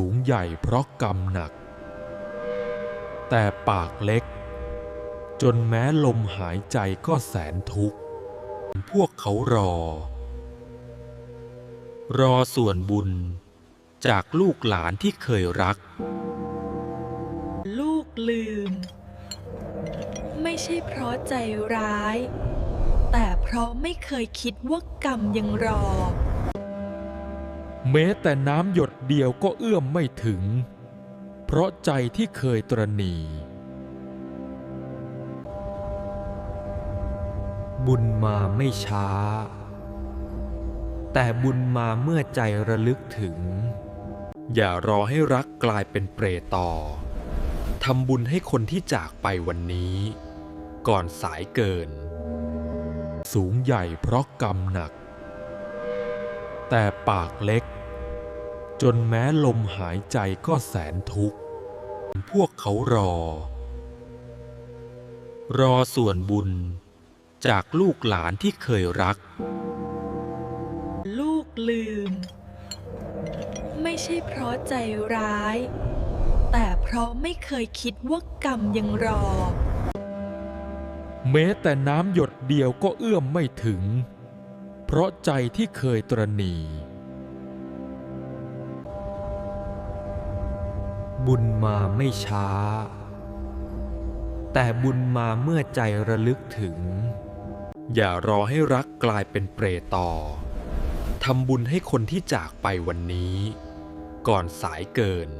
สูงใหญ่เพราะกรรมหนัก แต่ปากเล็ก จนแม้ลมหายใจก็แสนทุกข์ พวกเขารอ รอส่วนบุญจากลูกหลานที่เคยรัก ลูกลืม ไม่ใช่เพราะใจร้าย แต่เพราะไม่เคยคิดว่ากรรมยังรอ แม้แต่น้ำหยดเดียวก็เอื้อมไม่ถึง เพราะใจที่เคยตรณี บุญมาไม่ช้า แต่บุญมาเมื่อใจระลึกถึง อย่ารอให้รักกลายเป็นเปรตต่อทำบุญให้คนที่จากไปวันนี้ ก่อนสายเกิน สูงใหญ่เพราะกรรมหนัก แต่ปากเล็ก จนแม้ลมหายใจก็แสนทุกข์ พวกเขารอ รอส่วนบุญจากลูกหลานที่เคยรัก ลูกลืม ไม่ใช่เพราะใจร้าย แต่เพราะไม่เคยคิดว่ากรรมยังรอ แม้แต่น้ำหยดเดียวก็เอื้อมไม่ถึง เพราะใจที่เคยตรณี บุญมาไม่ช้า แต่บุญมาเมื่อใจระลึกถึง อย่ารอให้รักกลายเป็นเปรตต่อทำบุญให้คนที่จากไปวันนี้ ก่อนสายเกิน